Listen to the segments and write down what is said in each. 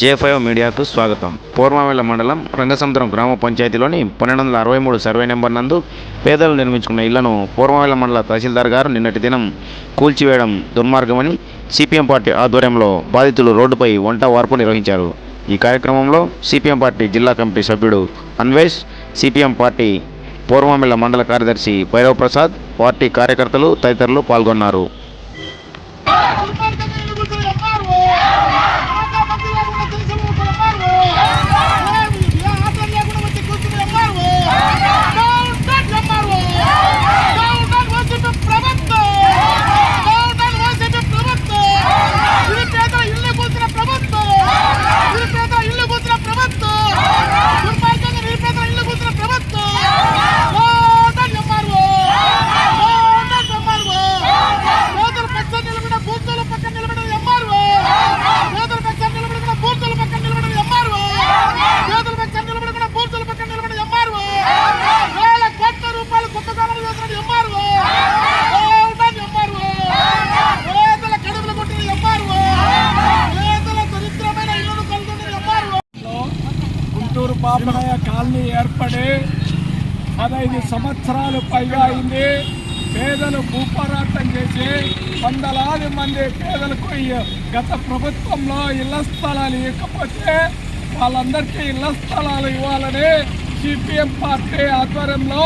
జే five మీడియాకు స్వాగతం. పూర్వమిల్ల మండలం రంగసముద్రం గ్రామ పంచాయతీలోని పన్నెండు వందల అరవై మూడు సర్వే నెంబర్ నందు పేదలు నిర్మించుకున్న ఇళ్ళను పూర్వమిల్ల మండల తహసీల్దార్ గారు నిన్నటి దినం కూల్చివేయడం దుర్మార్గమని సిపిఎం పార్టీ ఆధ్వర్యంలో బాధితులు రోడ్డుపై వంట వార్పు నిర్వహించారు. ఈ కార్యక్రమంలో సిపిఎం పార్టీ జిల్లా కమిటీ సభ్యుడు అన్వేష్ సిపిఎం పార్టీ పూర్వమిల్ల మండల కార్యదర్శి భైరవ్ ప్రసాద్ పార్టీ కార్యకర్తలు తదితరులు పాల్గొన్నారు పేదల పక్షాన నిలబడిన బూతుల పక్కన నిలబడిన ఎంఆర్ఓ పేదల పక్షాన నిలబడిన బూతుల పక్కన నిలబడిన ఎంఆర్ఓ పేదల పక్షాన నిలబడిన బూతుల పక్కన నిలబడిన ఎంఆర్ఓ వేల కోట్ల రూపాయలు కుంభకోణం చేసిన ఎంఆర్ఓ ఎంఆర్ఓ పేదల కడుపులు కొట్టిన ఎంఆర్ఓ పేదల దరిద్రమైన ఇల్లును కలుగుతున్న ఎంఆర్ఓ గుంటూరు పాపనయ్య కాలనీ ఏర్పడి పదహైదు సంవత్సరాలు పైగా అయింది. పేదలు భూపోరాటం చేసి వందలాది మంది పేదలకు గత ప్రభుత్వంలో ఇళ్ళ స్థలాలు ఇవ్వకపోతే వాళ్ళందరికీ ఇళ్ళ స్థలాలు ఇవ్వాలని సిపిఎం పార్టీ ఆధ్వర్యంలో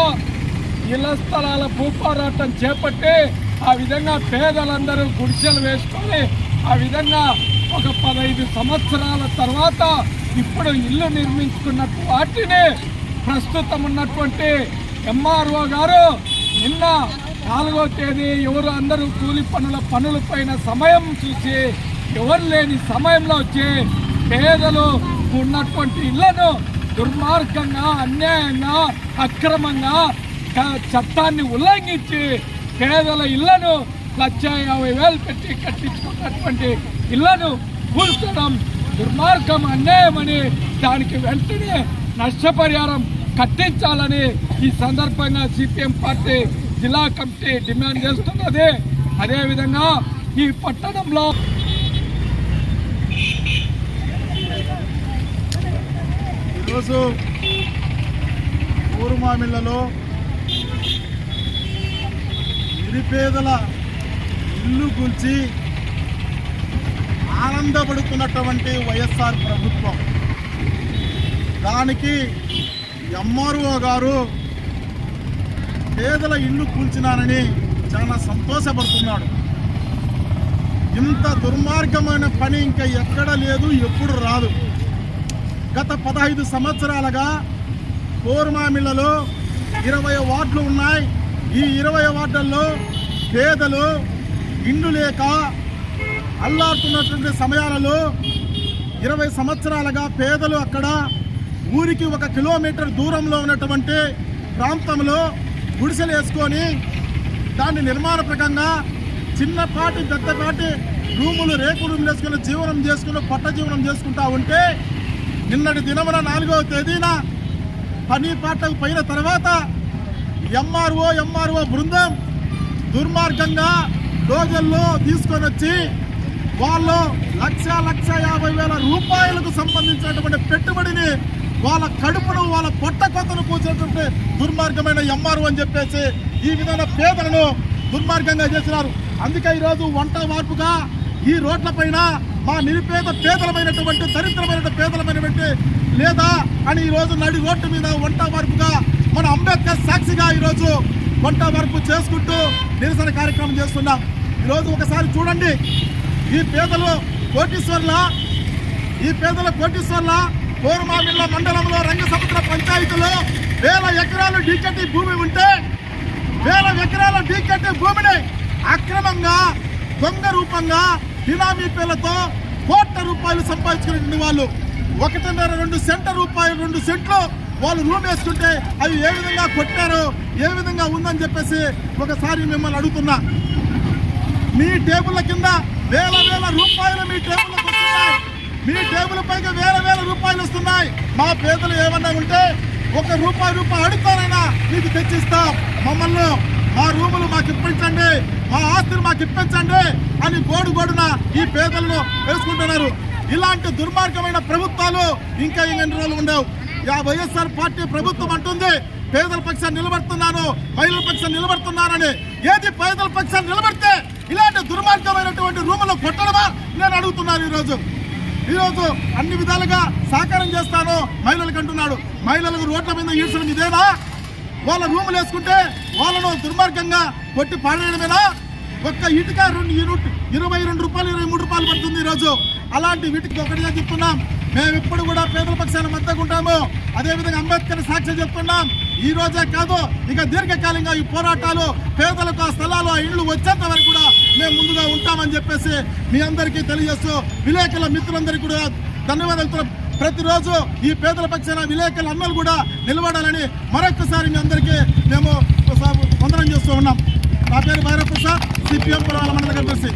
ఇళ్ళ స్థలాల భూపోరాటం చేపట్టి ఆ విధంగా పేదలందరూ గుడిసెలు వేసుకొని ఆ విధంగా ఒక పదహైదు సంవత్సరాల తర్వాత ఇప్పుడు ఇల్లు నిర్మించుకున్నట్టు వాటిని ప్రస్తుతం ఉన్నటువంటి ఎంఆర్ఓ గారు నిన్న నాలుగో తేదీ ఎవరు అందరూ కూలి పనుల పనులపైన సమయం చూసి ఎవరు లేని సమయంలో వచ్చి పేదలు ఉన్నటువంటి ఇళ్ళను దుర్మార్గంగా అన్యాయంగా అక్రమంగా చట్టాన్ని ఉల్లంఘించి పేదల ఇళ్ళను లక్ష యాభై వేలు పెట్టి కట్టించుకున్నటువంటి ఇళ్ళను కూల్చడం దుర్మార్గం అన్యాయమని దానికి వెంటనే నష్టపరిహారం కట్టించాలని ఈ సందర్భంగా సిపిఎం పార్టీ జిల్లా కమిటీ డిమాండ్ చేస్తున్నది. అదేవిధంగా ఈ పట్టణంలో ఈరోజు ఊరుమామిళ్ళలో నిరుపేదల ఇల్లు గురించి ఆనందపడుతున్నటువంటి వైఎస్ఆర్ ప్రభుత్వం. దానికి ఎంఆర్ఓ గారు పేదల ఇల్లు కూల్చినానని చాలా సంతోషపడుతున్నాడు. ఇంత దుర్మార్గమైన పని ఇంకా ఎక్కడ లేదు ఎప్పుడు రాదు. గత పదహైదు సంవత్సరాలుగా కోరుమామిళ్ళలో ఇరవై వార్డులు ఉన్నాయి. ఈ ఇరవై వార్డుల్లో పేదలు ఇండ్లు లేక అల్లాడుతున్నటువంటి సమయాలలో ఇరవై సంవత్సరాలుగా పేదలు అక్కడ ఊరికి ఒక కిలోమీటర్ దూరంలో ఉన్నటువంటి ప్రాంతంలో గుడిసెలు వేసుకొని దాన్ని నిర్మాణ ప్రకంగా చిన్నపాటి పెద్దపాటి రూములు రేకు రూములు వేసుకుని జీవనం చేసుకుని పట్ట జీవనం చేసుకుంటా ఉంటే నిన్నటి దినమున నాలుగవ తేదీన పని పాటకు పోయిన తర్వాత ఎంఆర్ఓ ఎంఆర్ఓ బృందం దుర్మార్గంగా రోజుల్లో తీసుకొని వచ్చి వాళ్ళు లక్ష లక్ష యాభై వేల రూపాయలకు సంబంధించినటువంటి పెట్టుబడిని వాళ్ళ కడుపును వాళ్ళ పొట్ట కొత్తను కూర్చున్నటువంటి దుర్మార్గమైన ఎంఆర్ఓ అని చెప్పేసి ఈ విధమైన పేదలను దుర్మార్గంగా చేసినారు. అందుకే ఈరోజు వంట మార్పుగా ఈ రోడ్లపైన మా నిరుపేద పేదలమైనటువంటి దరిద్రమైన పేదలమైనటువంటి లేదా అని ఈరోజు నడి రోడ్డు మీద వంట మార్పుగా మన అంబేద్కర్ సాక్షిగా ఈరోజు వంట మార్పు చేసుకుంటూ నిరసన కార్యక్రమం చేస్తున్నాం. ఈరోజు ఒకసారి చూడండి. ఈ పేదలు కోటీశ్వర్ల ఈ పేదల కోటీశ్వర్ల కోరుమామిళ్ళ మండలంలో రంగసముద్ర పంచాయతీలో వేల ఎకరాలు డీకెట్టి భూమి ఉంటే వేల ఎకరాల డీకెట్టి భూమిని అక్రమంగా దొంగ రూపంగా బినామీ పేర్లతో కోట్ల రూపాయలు సంపాదించుకునే వాళ్ళు. ఒకటిన్నర రెండు సెంట రూపాయలు రెండు సెంట్లు వాళ్ళు రూమ్ వేసుకుంటే అవి ఏ విధంగా కొట్టారో ఏ విధంగా ఉందని చెప్పేసి ఒకసారి మిమ్మల్ని అడుగుతున్నా. మీ టేబుల్ల కింద వేల వేల రూపాయలు మీ టేబుల్కి వస్తున్నాయి. మీ టేబుల్ పైకి వేల వేల రూపాయలు వస్తున్నాయి. మా పేదలు ఏమన్నా ఉంటే ఒక రూపాయి రూపాయి అడుగుతారైనా మీకు తెచ్చిస్తాం. మమ్మల్ని మా రూములు మాకు ఇప్పించండి. మా ఆస్తులు మాకు ఇప్పించండి అని గోడు గోడున ఈ పేదలను వేసుకుంటున్నారు. ఇలాంటి దుర్మార్గమైన ప్రభుత్వాలు ఇంకా ఎన్ని రోజులు ఉండవు. యా వైఎస్ఆర్ పార్టీ ప్రభుత్వం అంటుంది పేదల పక్షాన్ని నిలబడుతున్నాను మహిళల పక్షాన్ని నిలబడుతున్నానని. ఏది పేదల పక్షాన్ని నిలబడితే ఇలాంటి దుర్మార్గమైనటువంటి రూములు కొట్టడమా నేను అడుగుతున్నాను ఈరోజు. ఈరోజు అన్ని విధాలుగా సహకారం చేస్తాను మహిళలకు అంటున్నాడు. మహిళలకు రోడ్ల మీద ఈడ్చడం ఇదేనా? వాళ్ళ రూములు వేసుకుంటే వాళ్ళను దుర్మార్గంగా కొట్టి పాడేయడమేనా? ఒక్క ఇటుక రెండు ఇరవై రెండు రూపాయలు ఇరవై మూడు రూపాయలు పడుతుంది ఈరోజు. అలాంటి వీటికి ఒకటిగా చెప్తున్నాం. మేము ఎప్పుడు కూడా పేదల పక్షాన మద్దతు ఉంటాము. అదేవిధంగా అంబేద్కర్ సాక్షి చెప్తున్నాం. ఈ రోజే కాదు ఇక దీర్ఘకాలంగా ఈ పోరాటాలు పేదలకు ఆ స్థలాలు ఆ ఇండ్లు వచ్చేంత వరకు కూడా మేము ముందుగా ఉంటామని చెప్పేసి మీ అందరికీ తెలియజేస్తూ విలేకరుల మిత్రులందరికీ కూడా ధన్యవాదాలు ప్రతిరోజు ఈ పేదల పక్షాన విలేకరుల అన్నలు కూడా నిలబడాలని మరొకసారి మీ అందరికీ మేము వందనం చేస్తూ ఉన్నాం. నా పేరు భైరవ్ ప్రసాద్ సిపిఎం మండల కనిపిస్తుంది